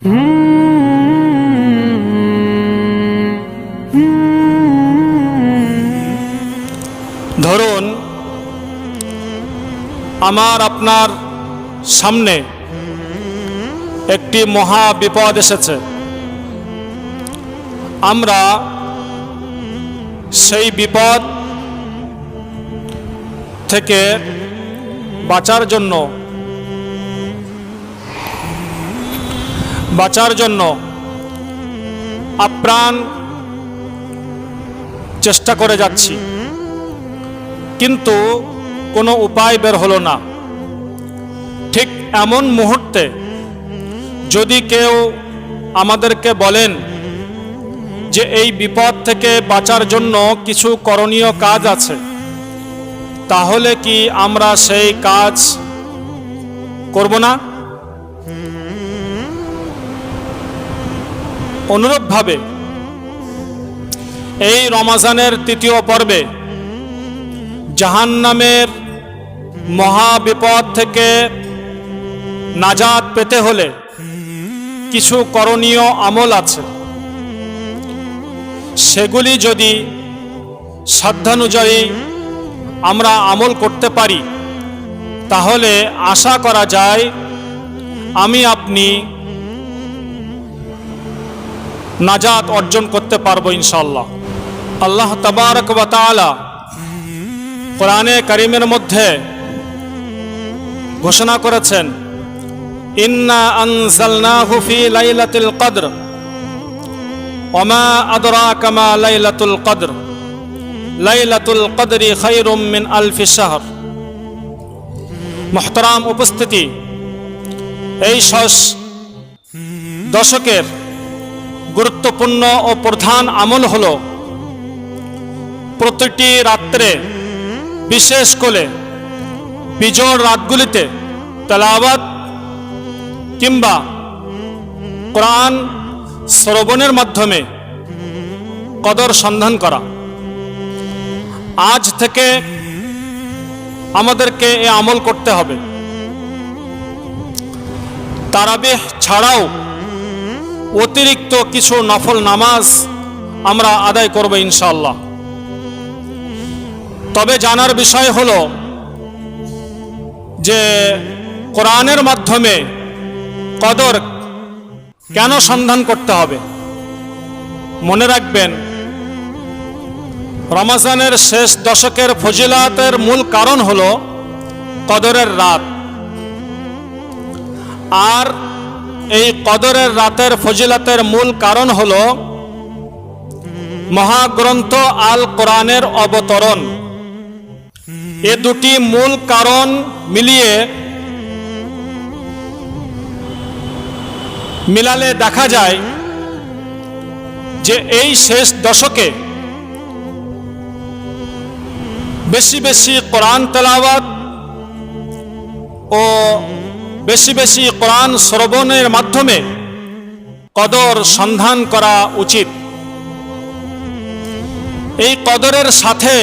ধরুন আমার আপনার সামনে একটি মহা বিপদ এসেছে। আমরা সেই বিপদ থেকে বাঁচার জন্য বাঁচার জন্য আপ্রাণ চেষ্টা করে যাচ্ছি। কিন্তু কোনো উপায় বের হলো না। ঠিক এমন মুহূর্তে যদি কেউ আমাদেরকে বলেন যে এই বিপদ থেকে বাঁচার জন্য কিছু করণীয় কাজ আছে, তাহলে কি আমরা সেই কাজ করব না? অনুরূপভাবে। এই রমাজানের তৃতীয় পর্বে জাহান্নামের মহাবিপদ থেকে নাজাত পেতে হলে কিছু করণীয় আমল আছে। সেগুলি যদি সাধ্যানুযায়ী আমরা আমল করতে পারি, তাহলে আশা করা যায় আমি আপনি নাজাত অর্জন করতে পারব ইনশাল্লাহ আল্লাহ তবারক তাআলা কোরআনে করিমের মধ্যে ঘোষণা করেছেন, ইন্না লাইলাতুল ওমা লাইলাতুল লাইলাতুল আলফি মুহতারাম উপস্থিতি এই দশকের গুরুত্বপূর্ণ ও প্রধান আমল হল প্রতিটি রাত্রে, বিশেষ করে বিজোড় রাতগুলিতে তেলাওয়াত কিংবা কোরআন শ্রবণের মাধ্যমে কদর সন্ধান করা। আজ থেকে আমাদেরকে এ আমল করতে হবে। তারাবিহ ছাড়াও অতিরিক্ত কিছু নফল নামাজ আমরা আদায় করব ইনশাল্লাহ তবে জানার বিষয় হলো যে কোরআনের মাধ্যমে কদর কেন সন্ধান করতে হবে? মনে রাখবেন, রমাজানের শেষ দশকের ফজিলাতের মূল কারণ হলো কদরের রাত। আর এই কদরের রাতের ফজিলাতের মূল কারণ হল মহাগ্রন্থ আল কোরআনের অবতরণ। এ দুটি মূল কারণ মিলিয়ে মিলালে দেখা যায় যে এই শেষ দশকে বেশি বেশি কোরআন তেলাওয়াত ও বেশি বেশি কোরআন শ্রবণের মাধ্যমে কদর সন্ধান করা উচিত। এই কদরের সাথে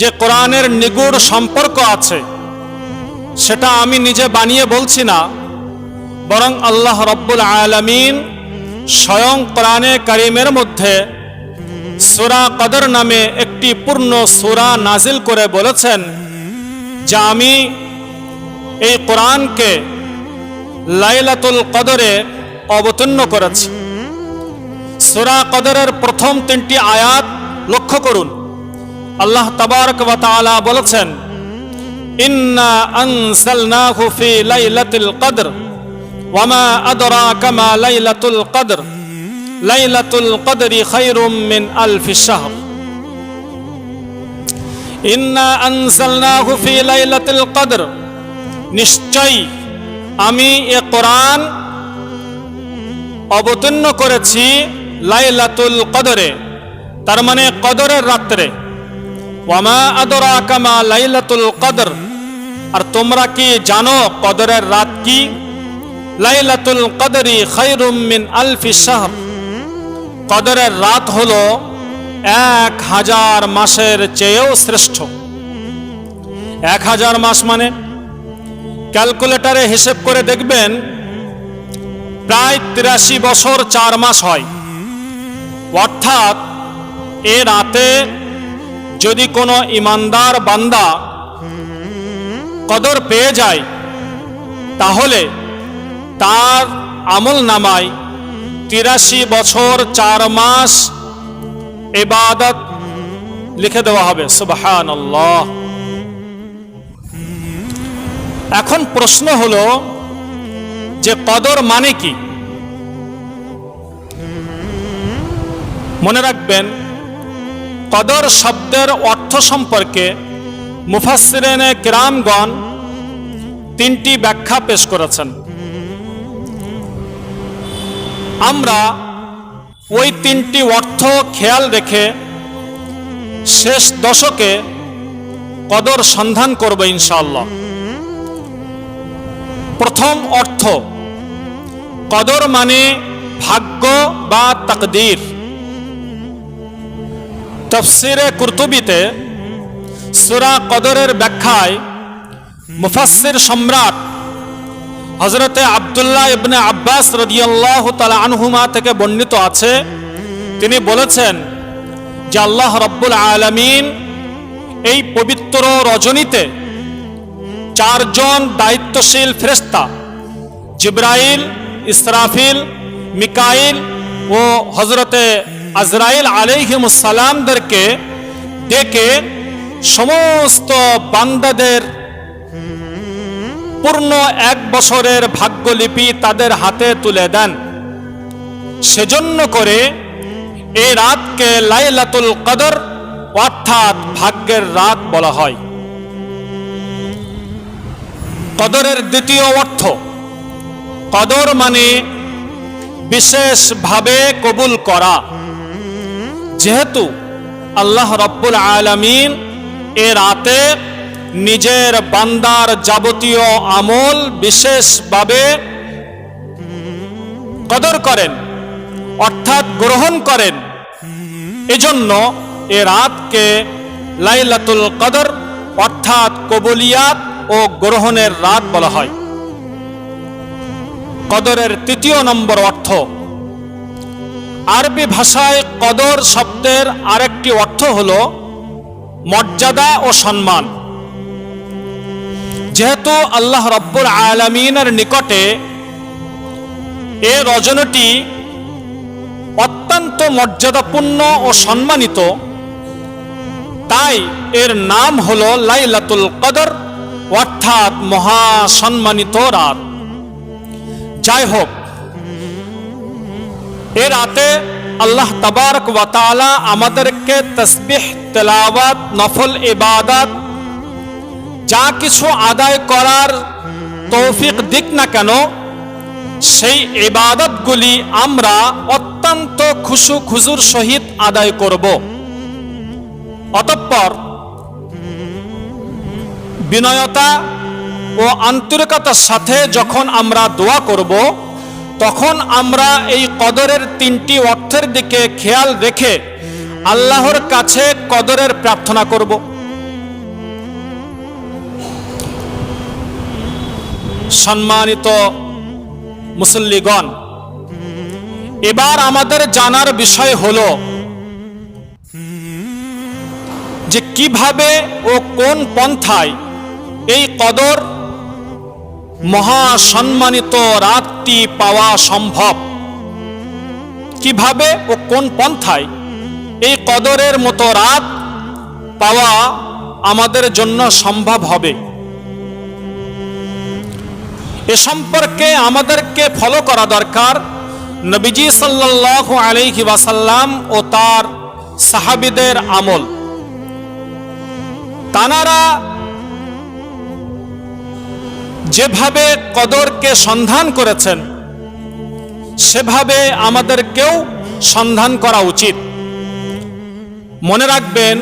যে কোরআনের নিগুড় সম্পর্ক আছে, সেটা আমি নিজে বানিয়ে বলছি না, বরং আল্লাহ রব্বুল আলমিন স্বয়ং কোরআনে করিমের মধ্যে সুরা কদর নামে একটি পূর্ণ সুরা নাজিল করে বলেছেন, যা আমি এই কোরআনকে লাইলাতুল কদরে অবতীর্ণ করেছি। সুরা কদরের প্রথম তিনটি আয়াত লক্ষ্য করুন। আল্লাহ তাবারক ওয়া তাআলা বলেছেন, ইন্না আনজালনাহু ফি লাইলাতুল কদর ওয়ামা আদরাকা মা লাইলাতুল কদর। লাইলাতুল কদরি খায়রুম মিন আলফি শাহর। ইন্না আনজালনাহু ফি লাইলাতুল কদর নিশ্চয়ই আমি এ কোরআন অবতীর্ণ করেছি লাইলাতুল কদরে, তার মানে কদরের রাত্রে। ওয়ামা আদরা কামা লাইলাতুল কদর, আর তোমরা কি জানো কদরের রাত কি? লাইলাতুল কদরি খায়রুম মিন আলফি শাহর। কদরের রাত হলো এক হাজার মাসের চেয়েও শ্রেষ্ঠ। এক হাজার মাস মানে ক্যালকুলেটারে হিসেব করে দেখবেন, প্রায় তিরাশি বছর চার মাস হয়। অর্থাৎ এ রাতে যদি কোনো ইমানদার বান্দা কদর পেয়ে যায়, তাহলে তার আমল নামায় তিরাশি বছর চার মাস এবাদত লিখে দেওয়া হবে। আল্লাহ এখন প্রশ্ন হলো যে কদর মানে কি? মনে রাখবেন, কদর শব্দের অর্থ সম্পর্কে মুফাসসিরিনে কিরামগণ তিনটি ব্যাখ্যা পেশ করেছেন। আমরা ওই তিনটি অর্থ খেয়াল রেখে শেষ দশকে কদর সন্ধান করব ইনশাআল্লাহ। প্রথম অর্থ। কদর মানে ভাগ্য বা তাকদীর। তফসিরে কুরতুবিতে সুরা কদরের ব্যাখ্যায় মুফাসসির সম্রাট হজরতে আবদুল্লাহ ইবনে আব্বাস রদিয়াল্লাহ তালা আনহুমা থেকে বর্ণিত আছে। তিনি বলেছেন যে আল্লাহ রব্বুল আলমিন এই পবিত্র রজনীতে চারজন দায়িত্বশীল ফেরেস্তা জিব্রাইল, ইসরাফিল, মিকাইল ও হজরতে আজরাইল আলাইহিমুসালামদেরকে ডেকে সমস্ত বান্দাদের পূর্ণ এক বছরের ভাগ্যলিপি তাদের হাতে তুলে দেন। সেজন্য করে এই রাতকে লাইলাতুল কদর অর্থাৎ ভাগ্যের রাত বলা হয়। কদরের দ্বিতীয় অর্থ। কদর মানে বিশেষভাবে কবুল করা। যেহেতু আল্লাহ রব্বুল আলমিন এ রাতে নিজের বান্দার যাবতীয় আমল বিশেষভাবে কদর করেন, অর্থাৎ গ্রহণ করেন। এজন্য এ রাতকে লাইলাতুল কদর, অর্থাৎ কবুলিয়াত ও গ্রহণের রাত বলা হয়। কদরের তৃতীয় নম্বর অর্থ। আরবি ভাষায় কদর শব্দের আরেকটি অর্থ হল মর্যাদা ও সম্মান। যেহেতু আল্লাহ রব্বুল আলমিনের নিকটে এ রজনীটি অত্যন্ত মর্যাদাপূর্ণ ও সম্মানিত, তাই এর নাম হল লাইলাতুল কদর। অর্থাৎ মহা সম্মানিত রাত। যাই হোক, এ রাতে আল্লাহ তাবারক ওয়াতালা আমাদেরকে তসবিহ, তেলাওয়াত, নফল, ইবাদত, যা কিছু আদায় করার তৌফিক দিক না কেন, সেই ইবাদতগুলি আমরা অত্যন্ত খুশু খুজুর সহিত আদায় করব। অতঃপর বিনয়তা ও আন্তরিকতার সাথে যখন আমরা দোয়া করব, তখন আমরা এই কদরের তিনটি অর্থের দিকে খেয়াল রেখে আল্লাহর কাছে কদরের প্রার্থনা করব। সম্মানিত মুসল্লিগণ, এবার আমাদের জানার বিষয় হল যে কীভাবে ও কোন পন্থায় এই কদর মহা সম্মানিত রাতটি পাওয়া সম্ভব। কীভাবে ও কোন পন্থায় এই কদরের মতো রাত পাওয়া আমাদের জন্য সম্ভব হবে? এ সম্পর্কে আমাদেরকে ফলো করা দরকার। নবীজি সাল্লাহ আলহি ওয়াসাল্লাম ও তার সাহাবিদের আমল। তানারা যেভাবে কদরকে সন্ধান করেছেন, সেভাবে আমাদেরকেও সন্ধান করা উচিত। মনে রাখবেন,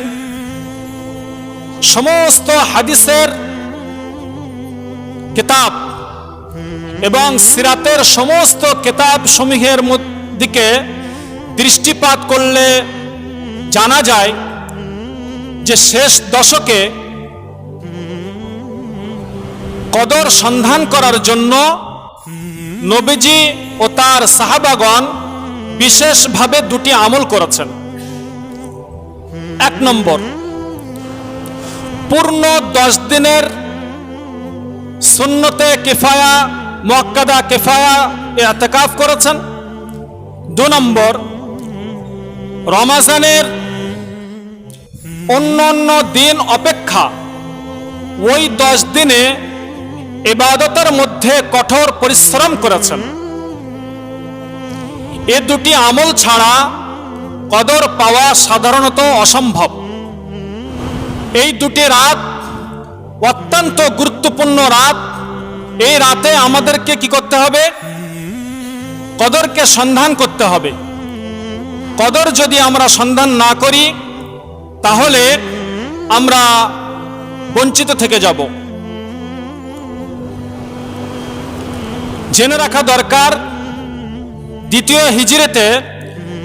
সমস্ত হাদিসের কিতাব এবং সিরাতের সমস্ত কেতাব সমূহের দিকে দৃষ্টিপাত করলে জানা যায় যে শেষ দশকে কদর সন্ধান করার জন্য নবীজি ও তার সাহাবাগণ বিশেষভাবে দুটি আমল করেছেন। এক নম্বর, পূর্ণ দশ দিনের সুন্নতে কিফায়া, মোয়াক্কাদা কিফায়া এতেকাফ করেছেন। দু নম্বর, রমাজানের অন্য অন্য দিন অপেক্ষা ওই দশ দিনে ইবাদতের মধ্যে কঠোর পরিশ্রম করেছেন। এ দুটি আমল ছাড়া কদর পাওয়া সাধারণত অসম্ভব। এই দুটি রাত অত্যন্ত গুরুত্বপূর্ণ রাত। এই রাতে আমাদেরকে কি করতে হবে? কদরকে সন্ধান করতে হবে। কদর যদি আমরা সন্ধান না করি, তাহলে আমরা বঞ্চিত থেকে যাব। জেনে রাখা দরকার, দ্বিতীয় হিজড়েতে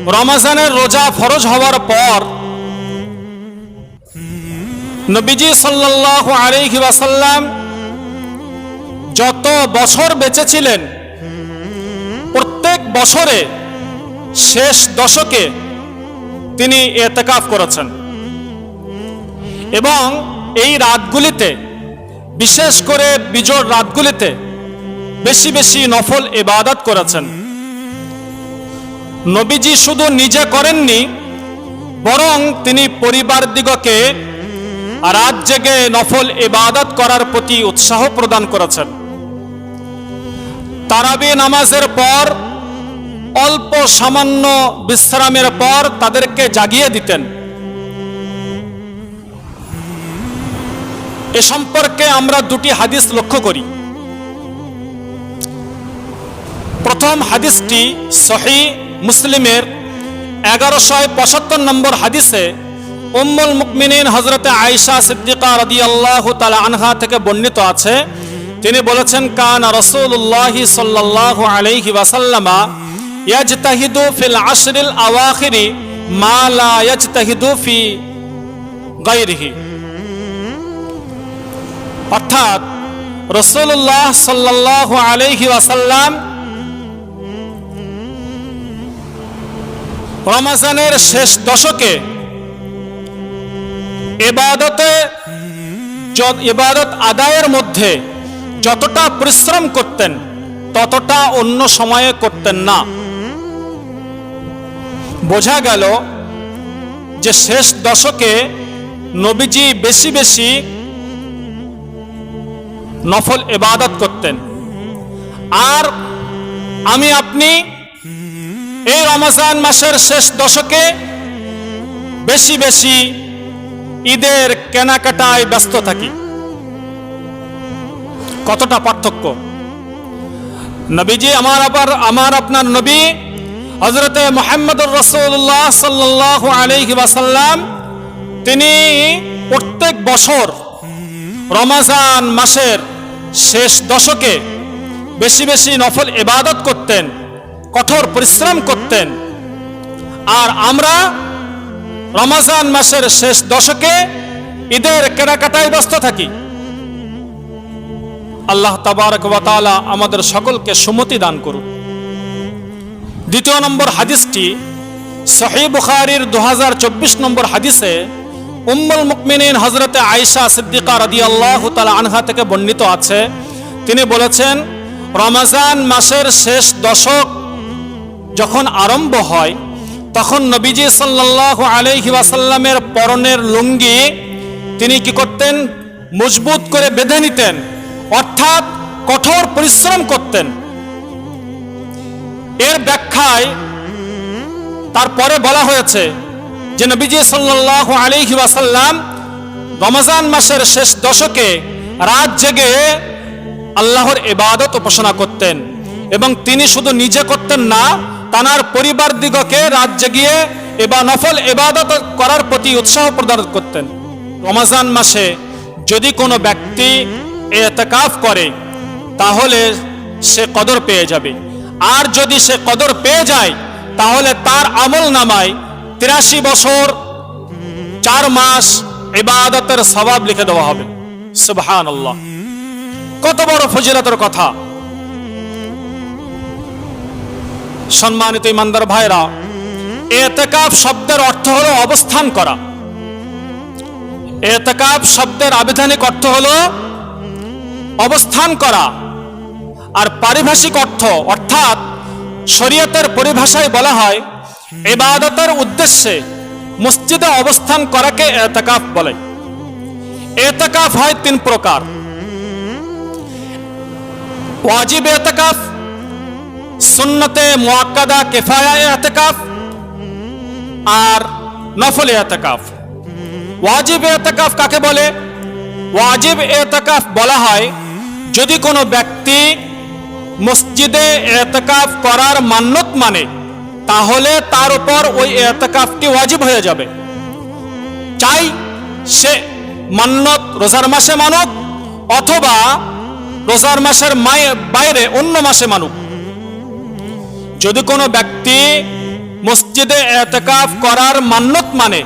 রমাজানের রোজা ফরজ হওয়ার পর নবীজি সাল্লাল্লাহু আলাইহি ওয়াসাল্লাম যত বছর বেঁচে ছিলেন প্রত্যেক বছরে শেষ দশকে তিনি এতেকাফ করেছেন। এবং এই রাতগুলিতে, বিশেষ করে বিজোড় রাতগুলিতে বেশি বেশি নফল ইবাদত করেছেন। নবীজি শুধু নিজে করেননি, বরং তিনি পরিবার দিগকে রাত জেগে নফল ইবাদত করার প্রতি উৎসাহ প্রদান করেছেন। তারাবি নামাজের পর, অল্প সামান্য বিশ্রামের পর তাদেরকে জাগিয়ে দিতেন। এ সম্পর্কে আমরা দুটি হাদিস লক্ষ্য করি। প্রথম হাদিসটি সহি মুসলিমের এগারোশয় পঁচাত্তর নম্বর হাদিসে উম্মুল মুকমিনিন হজরতে আয়েশা সিদ্দিকা রদি আল্লাহ তালা আনহা থেকে বর্ণিত আছে। তিনি বলেছেন, কান রসুল্লাহ সাল্লাহ আলাইহি ওয়াসাল্লামা ইয়াজতাহিদু ফি অর্থাৎ রসুল্লাহ সাল্লাহ আলাইহি ওয়াসাল্লাম রমাজানের শেষ দশকে এবাদতে ইবাদত আদায়ের মধ্যে যতটা পরিশ্রম করতেন, ততটা অন্য সময়ে করতেন না। বোঝা গেল যে শেষ দশকে নবীজি বেশি বেশি নফল ইবাদত করতেন। আর আমি, আপনি এই রমজান মাসের শেষ দশকে বেশি বেশি ঈদের কেনাকাটায় ব্যস্ত থাকি। কতটা পার্থক্য? নবীজি আমার আবার, আমার আপনার নবী হজরতে মোহাম্মদুর রসুল্লাহ সাল্লাহ আলহি ওয়াসাল্লাম, তিনি প্রত্যেক বছর রমাজান মাসের শেষ দশকে বেশি বেশি নফল ইবাদত করতেন। কঠোর পরিশ্রম করতেন। আর আমরা রমাজান মাসের শেষ দশকে ঈদের কেনাকাটায় ব্যস্ত থাকি। আল্লাহ তাবারক ওয়া তাআলা আমাদের সকলকে সুমতি দান করুন। দ্বিতীয় নম্বর হাদিসটি সহি বুখারির দুহাজার চব্বিশ নম্বর হাদিসে উম্মুল মুকমিনিন হজরতে আয়েশা সিদ্দিকা রাদিয়াল্লাহু তাআলা আনহা থেকে বর্ণিত আছে। তিনি বলেছেন, রমাজান মাসের শেষ দশক যখন আরম্ভ হয়, তখন নবীজি সাল্লাহ আলহি ওয়াসাল্লামের পরনের লুঙ্গি তিনি কি করতেন? মজবুত করে বেঁধে নিতেন, অর্থাৎ কঠোর পরিশ্রম করতেন। এর ব্যাখ্যায় তারপরে বলা হয়েছে যে নবীজি সাল্লাহ আলহি রমজান মাসের শেষ দশকে রাত জেগে আল্লাহর এবাদত উপাসনা করতেন এবং তিনি শুধু নিজে করতেন না তানার পরিবার দিগকে রাত জেগিয়ে এবা নফল ইবাদত করার প্রতি উৎসাহ প্রদান করতেন। রমাজান মাসে যদি কোনো ব্যক্তি এতেকাফ করে, তাহলে সে কদর পেয়ে যাবে। আর যদি সে কদর পেয়ে যায়, তাহলে তার আমল নামায় তিরাশি বছর, চার মাস ইবাদতের সবাব লিখে দেওয়া হবে। সুবহান কত বড় ফজিলতের কথা। সম্মানিত ইমানদার ভাইরা এতেকাফ শব্দের অর্থ হলো অবস্থান করা। এতেকাফ শব্দের আবিধানিক অর্থ হলো অবস্থান করা। আর পারিভাষিক অর্থ, অর্থাৎ শরীয়তের পরিভাষায় বলা হয়, ইবাদতের উদ্দেশ্যে মসজিদে অবস্থান করাকে এতেকাফ বলে। এতেকাফ হয় তিন প্রকার। ওয়াজিব এতেকাফ সুন্নতে মোয়াক্কাদা কেফায়া এতেকাফ আর নফল এতেকাফ। ওয়াজিব এতেকাফ কাকে বলে? ওয়াজিব এতেকাফ বলা হয়, যদি কোনো ব্যক্তি মসজিদে এতেকাফ করার মান্যত মানে তাহলে তার উপর ওই এতেকাফটি ওয়াজিব হয়ে যাবে। চাই সে মান্যত রোজার মাসে মানুক অথবা রোজার মাসের বাইরে অন্য মাসে মানুক। যদি কোনো ব্যক্তি মসজিদে এতেকাফ করার মান্যত মানে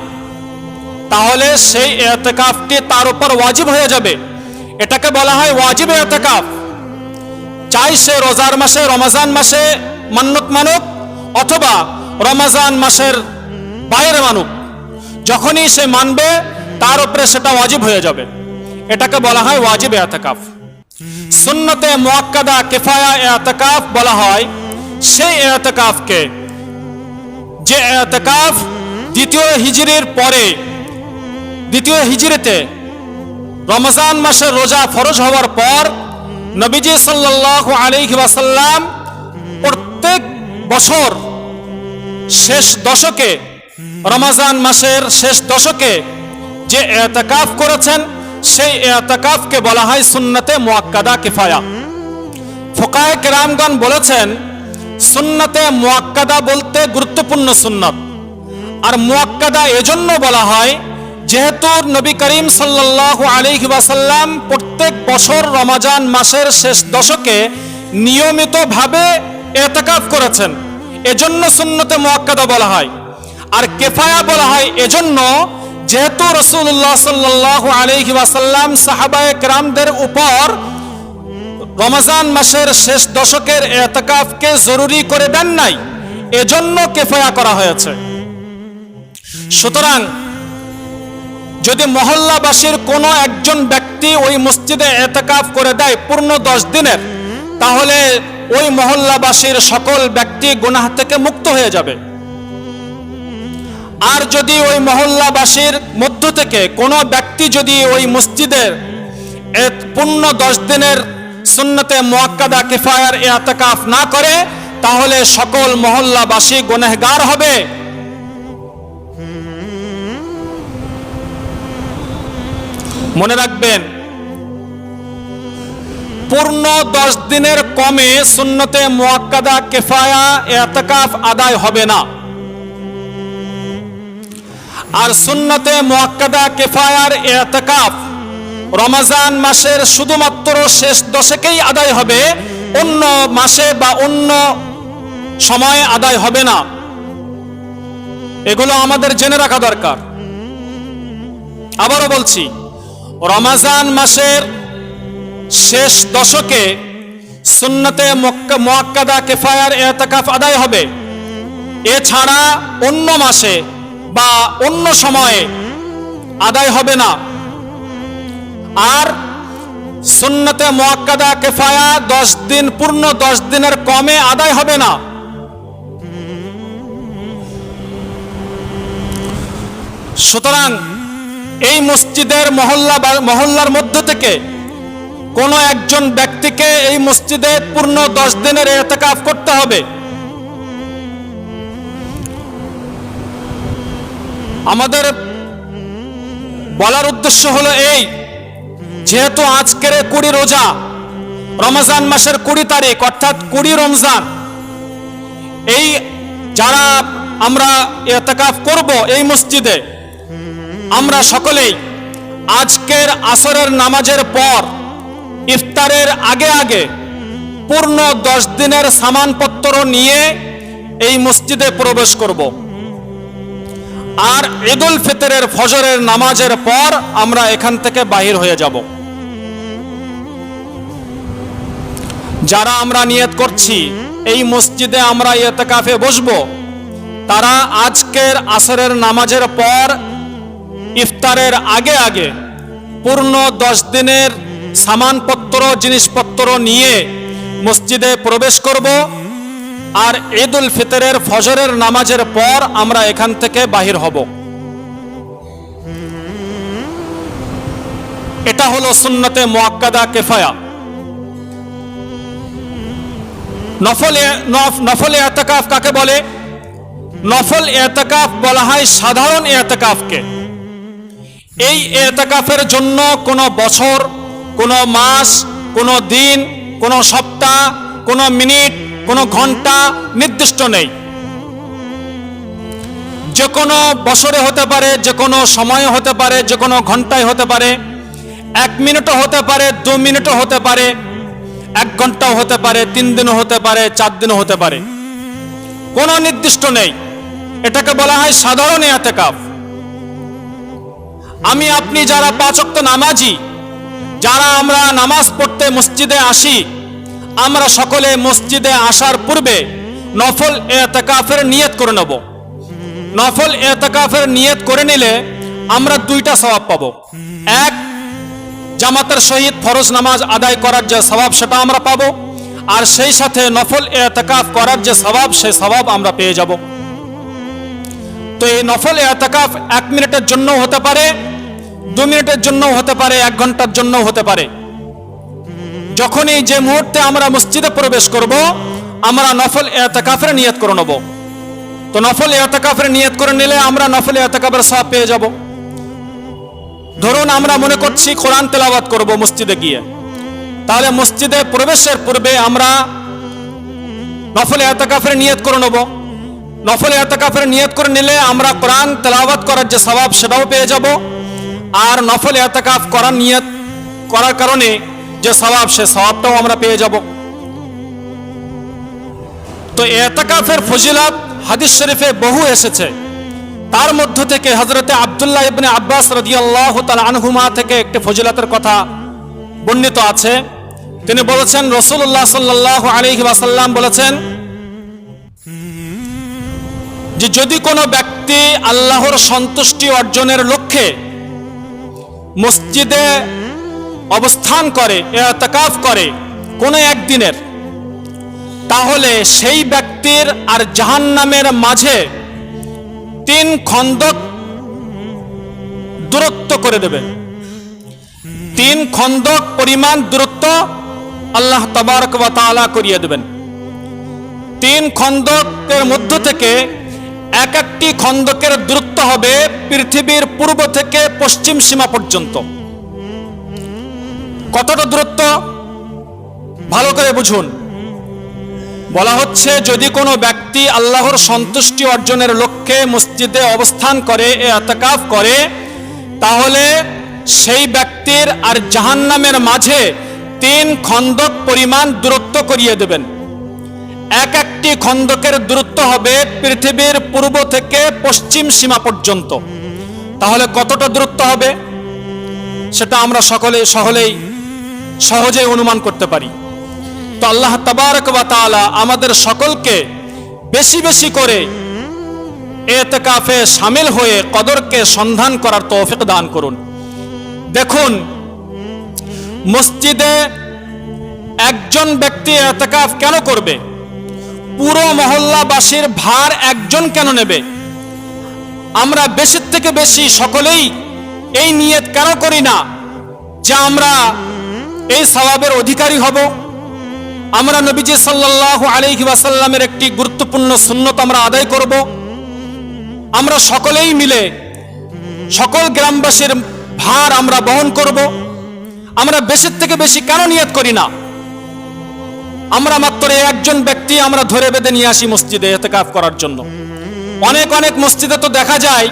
তাহলে সেই এতেকাফটি তার উপর ওয়াজিব হয়ে যাবে। এটাকে বলা হয় ওয়াজিব এতেকাফ। চাই সে রোজার মাসে, রমাজান মাসে মান্যত মানুক, অথবা রমাজান মাসের বাইরে মানুক। যখনই সে মানবে, তার উপরে সেটা ওয়াজিব হয়ে যাবে। এটাকে বলা হয় ওয়াজিব এতেকাফ। সুন্নতে মোয়াক্কাদা কেফায়া এতেকাফ বলা হয় সেই এতকাফকে যে এতকাফ দ্বিতীয় হিজরির পরে, দ্বিতীয় হিজরিতে রমজান মাসের রোজা ফরজ হওয়ার পর নবীজি সাল্লাল্লাহু আলাইহি ওয়াসাল্লাম প্রত্যেক বছর শেষ দশকে, রমজান মাসের শেষ দশকে যে এতকাফ করেছেন, সেই এতকাফকে বলা হয় সুন্নতে মুআক্কাদা কিফায়া। ফোকায় কেরামগণ বলেছেন সুন্নতে মুআক্কাদা বলতে গুরুত্বপূর্ণ সুন্নত। আর মুআক্কাদা এজন্য বলা হয়, যেহেতু নবী করিম সাল্লাল্লাহু আলাইহি ওয়াসাল্লাম প্রত্যেক বছর রমাজান মাসের শেষ দশকে নিয়মিতভাবে এতেকাফ করেছেন। এজন্য সুন্নতে মুআক্কাদা বলা হয়। আর কেফায়া বলা হয় এজন্য, যেহেতু রসুল্লাহ সাল্লাল্লাহু আলাইহি ওয়াসাল্লাম সাহাবায়ে কেরামদের উপর রমজান মাসের শেষ দশকের এতকাফকে জরুরি করে দেন নাই। এজন্য কেফায়া করা হয়েছে। সুতরাং, যদি মহল্লাবাসীর কোনো একজন ব্যক্তি ওই মসজিদে এতেকাফ করে দেয় পূর্ণ দশ দিনের, তাহলে ওই মহল্লাবাসীর সকল ব্যক্তি গুনাহ থেকে মুক্ত হয়ে যাবে। আর যদি ওই মহল্লাবাসীর মধ্য থেকে কোনো ব্যক্তি যদি ওই মসজিদের পূর্ণ দশ দিনের সুন্নতে মোয়াক্কাদা কিফায়ার এতেকাফ না করে, তাহলে সকল মহল্লাবাসী গুনেহগার হবে। মনে রাখবেন, পূর্ণ দশ দিনের কমে সুন্নতে মোয়াক্কাদা কেফায়া এতেকাফ আদায় হবে না। আর সুন্নতে মোয়াক্কাদা কেফায়ার এতেকাফ রমাজান মাসের শুধুমাত্র শেষ দশকেই আদায় হবে, অন্য মাসে বা অন্য সময়ে আদায় হবে না। এগুলো আমাদের জেনে রাখা দরকার। আবারও বলছি, রমাজান মাসের শেষ দশকে সুন্নতে মুআক্কাদা কেফায়ার, এতেকাফ আদায় হবে। এছাড়া অন্য মাসে বা অন্য সময়ে আদায় হবে না। আর সুন্নতে মোয়াক্কাদা কেফায়া দশ দিন পূর্ণ, দশ দিনের কমে আদায় হবে না। সুতরাং এই মসজিদের মহল্লা মহল্লার মধ্য থেকে কোনো একজন ব্যক্তিকে এই মসজিদে পূর্ণ দশ দিনের এতেকাফ করতে হবে। আমাদের বলার উদ্দেশ্য হলো এই যেহেতু আজকের কুড়ি রোজা, রমজান মাসের কুড়ি তারিখ, অর্থাৎ কুড়ি রমজান, এই যারা আমরা এতেকাফ করব এই মসজিদে, আমরা সকলেই আজকের আসরের নামাজের পর, ইফতারের আগে আগে পূর্ণ দশ দিনের সামানপত্র নিয়ে এই মসজিদে প্রবেশ করব। আর ঈদুল ফিতরের ফজরের নামাজের পর আমরা এখান থেকে বাহির হয়ে যাব। যারা আমরা নিয়ত করছি, এই মসজিদে আমরা এতেকাফে বসবো। তারা আজকের আসরের নামাজের পর ইফতারের আগে আগে পূর্ণ দশ দিনের সামানপত্র, জিনিসপত্র নিয়ে মসজিদে প্রবেশ করব আর ঈদ উল ফিতরের ফজরের নামাজের পর আমরা এখান থেকে বাহির হব। এটা হলো সুন্নতে মোয়াক্কাদা কেফায়া। নফল নফ- নফল এতেকাফ কাকে বলে? নফল এতেকাফ বলা হয় সাধারণ এতেকাফকে। এই এতেকাফের জন্য কোনো বছর, কোনো মাস, কোনো দিন, কোনো সপ্তাহ, কোনো মিনিট, কোনো ঘণ্টা নির্দিষ্ট নেই। যে কোনো বছরে হতে পারে, যে কোনো সময়ে হতে পারে, যে কোনো ঘন্টায় হতে পারে, এক মিনিটও হতে পারে, দু মিনিটও হতে পারে এক ঘন্টাও হতে পারে, তিন দিনও হতে পারে, চার দিনও হতে পারে। কোনো নির্দিষ্ট নেই। এটাকে বলা হয় সাধারণ এতেকাফ। আমি, আপনি যারা পাঁচক্ত নামাজি, যারা আমরা নামাজ পড়তে মসজিদে আসি, আমরা সকলে মসজিদে আসার পূর্বে নফল এতেকাফের নিয়ত করে নেব। নফল এতেকাফের নিয়ত করে নিলে আমরা দুইটা স্বভাব পাবো। এক জামাতের সহিত ফরজ নামাজ আদায় করার যে স্বভাব সেটা আমরা পাবো। আর সেই সাথে নফল এতেকাফ করার যে স্বভাব সেই স্বভাব আমরা পেয়ে যাব। তো এই নফল এতেকাফ এক মিনিটের জন্য হতে পারে, দু মিনিটের জন্য হতে পারে, এক ঘণ্টার জন্য হতে পারে। যখনই যে মুহূর্তে আমরা মসজিদে প্রবেশ করব, আমরা নফল এতেকাফের নিয়ত করে নেব। তো নফল এতেকাফের নিয়ত করে নিলে আমরা নফল এতেকাফের সব পেয়ে যাব। ধরুন আমরা মনে করছি কোরআন তেলাওয়াত করব মসজিদে গিয়ে। তাহলে মসজিদে প্রবেশের পূর্বে আমরা নফল এতেকাফের নিয়ত করে নেব। নফল এতেকাফের নিয়ত করে নিলে আমরা কোরআন তেলাওয়াত করার যে স্বভাব, সেটাও পেয়ে যাব। আর নফল এতেকাফ করার নিয়ত করার কারণে যে স্বভাব, সে স্বভাবটাও আমরা পেয়ে যাব। তো এতকাফের ফজিলাত হাদিস শরীফে বহু এসেছে। তার মধ্য থেকে হজরতে আবদুল্লাহ ইবনে আব্বাস রাদিয়াল্লাহু তাআলা আনহুমা থেকে একটি ফজিলাতের কথা বর্ণিত আছে। তিনি বলেছেন রসুল্লাহ সাল্লাল্লাহু আলাইহি ওয়াসাল্লাম বলেছেন যে যদি কোনো ব্যক্তি আল্লাহর সন্তুষ্টি অর্জনের লক্ষ্যে মসজিদে অবস্থান করে, এতেকাফ করে কোনো একদিনের, তাহলে সেই ব্যক্তির আর জাহান্নামের মাঝে তিন খন্দক দূরত্ব করে দেবে। তিন খন্দক পরিমাণ দূরত্ব আল্লাহ তবারক ওয়া তাআলা করিয়ে দেবেন। তিন খন্দকের মধ্য থেকে এক একটি খন্দকের দূরত্ব হবে পৃথিবীর পূর্ব থেকে পশ্চিম সীমা পর্যন্ত। কতটা দূরত্ব? ভালো করে বুঝুন। বলা হচ্ছে, যদি কোনো ব্যক্তি আল্লাহর সন্তুষ্টি অর্জনের লক্ষ্যে মসজিদে অবস্থান করে এতেকাফ করে, তাহলে সেই ব্যক্তির আর জাহান্নামের মাঝে তিন খন্দক পরিমাণ দূরত্ব করিয়ে দেবেন। এক একটি খন্দকের দূরত্ব হবে পৃথিবীর পূর্ব থেকে পশ্চিম সীমা পর্যন্ত। তাহলে কতটা দূরত্ব হবে? সেটা আমরা সকলে সকলেই সহজেই অনুমান করতে পারি। তো আল্লাহ তাবারক ওয়া তাআলা আমাদের সকলকে বেশি বেশি করে এতেকাফে সামিল হয়ে কদরকে সন্ধান করার তৌফিক দান করুন। দেখুন, মসজিদে একজন ব্যক্তি এতেকাফ কেন করবে? পুরো মহল্লাবাসীর ভার একজন কেন নেবে? আমরা বেশির থেকে বেশি সকলেই এই নিয়ত কেন করি না যে আমরা এই সওয়াবের অধিকারী হব? আমরা নবীজি সাল্লাল্লাহু আলাইহি ওয়াসাল্লামের একটি গুরুত্বপূর্ণ সুন্নত আমরা আদায় করব। আমরা সকলেই মিলে সকল গ্রামবাসীর ভার আমরা বহন করব। আমরা বেশির থেকে বেশি কেন নিয়ত করি না? আমরা মাত্র একজন ব্যক্তি আমরা ধরে বেঁধে নিয়ে আসি মসজিদে এতেকাফ করার জন্য। অনেক অনেক মসজিদে তো দেখা যায়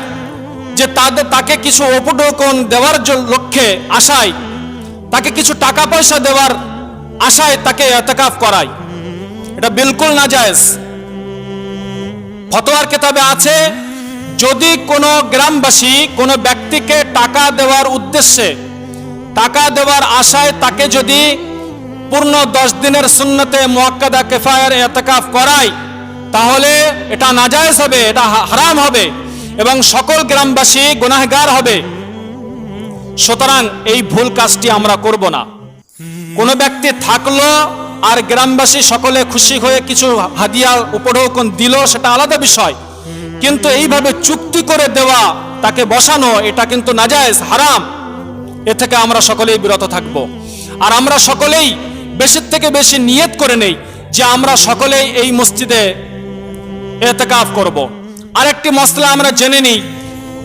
যে তাদের তাকে কিছু উপঢৌকন দেওয়ার লক্ষ্যে আশায় তাকে কিছু টাকা পয়সা দেওয়ার আশায় তাকে এতেকাফ করায় এটা বিলকুল না জায়েজ ফতোয়ার কেতাবে আছে, যদি কোনো গ্রামবাসী কোনো ব্যক্তিকে টাকা দেওয়ার উদ্দেশ্যে, টাকা দেওয়ার আশায় তাকে যদি পূর্ণ দশ দিনের সুন্নতে মোয়াক্কাদা কেফায়ার এতেকাফ করাই তাহলে এটা নাজায়েজ হবে, এটা হারাম হবে এবং সকল গ্রামবাসী গুনাহগার হবে। সুতরাং এই ভুল কাজটি আমরা করব না। কোনো ব্যক্তি থাকল আর গ্রামবাসী সকলে খুশি হয়ে কিছু হাদিয়া উপঢৌকন দিল, সেটা আলাদা বিষয়। কিন্তু এইভাবে চুক্তি করে দেওয়া, তাকে বসানো, এটা কিন্তু নাজায়েজ, হারাম। এ থেকে আমরা সকলেই বিরত থাকব। আর আমরা সকলেই বেশি থেকে বেশি নিয়ত করে নেই যে আমরা সকলেই এই মসজিদে এতেকাফ করব। আরেকটি মশলা আমরা জেনে নিই।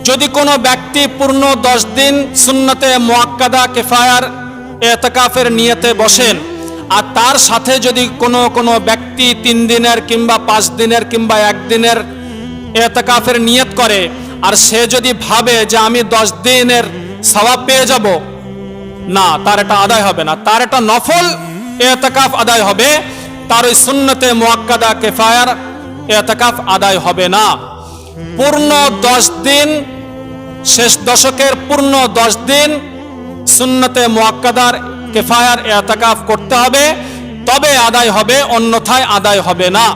যদি কোনো ব্যক্তি পূর্ণ দশ দিন সুন্নতে মোয়াক্কাদা, কেফায়ার এতেকাফের নিয়তে বসেন। আর তার সাথে যদি কোনো কোনো ব্যক্তি তিন দিনের কিংবা পাঁচ দিনের কিংবা একদিনের এতকাফের নিয়ত করে, আর সে যদি ভাবে যে আমি দশ দিনের সওয়াব পেয়ে যাব, না, তার এটা আদায় হবে না। তার এটা নফল এতকাফ আদায় হবে, তার ওই সুন্নতে মোয়াক্কাদা কেফায়ার এতকাফ আদায় হবে না। পূর্ণ দশ দিন, শেষ দশকের পূর্ণ দশ দিন সুন্নতে মোয়াক্কাদার কেফায়ার এতাকাফ করতে হবে তবে আদায় হবে অন্যথায় আদায় হবে না।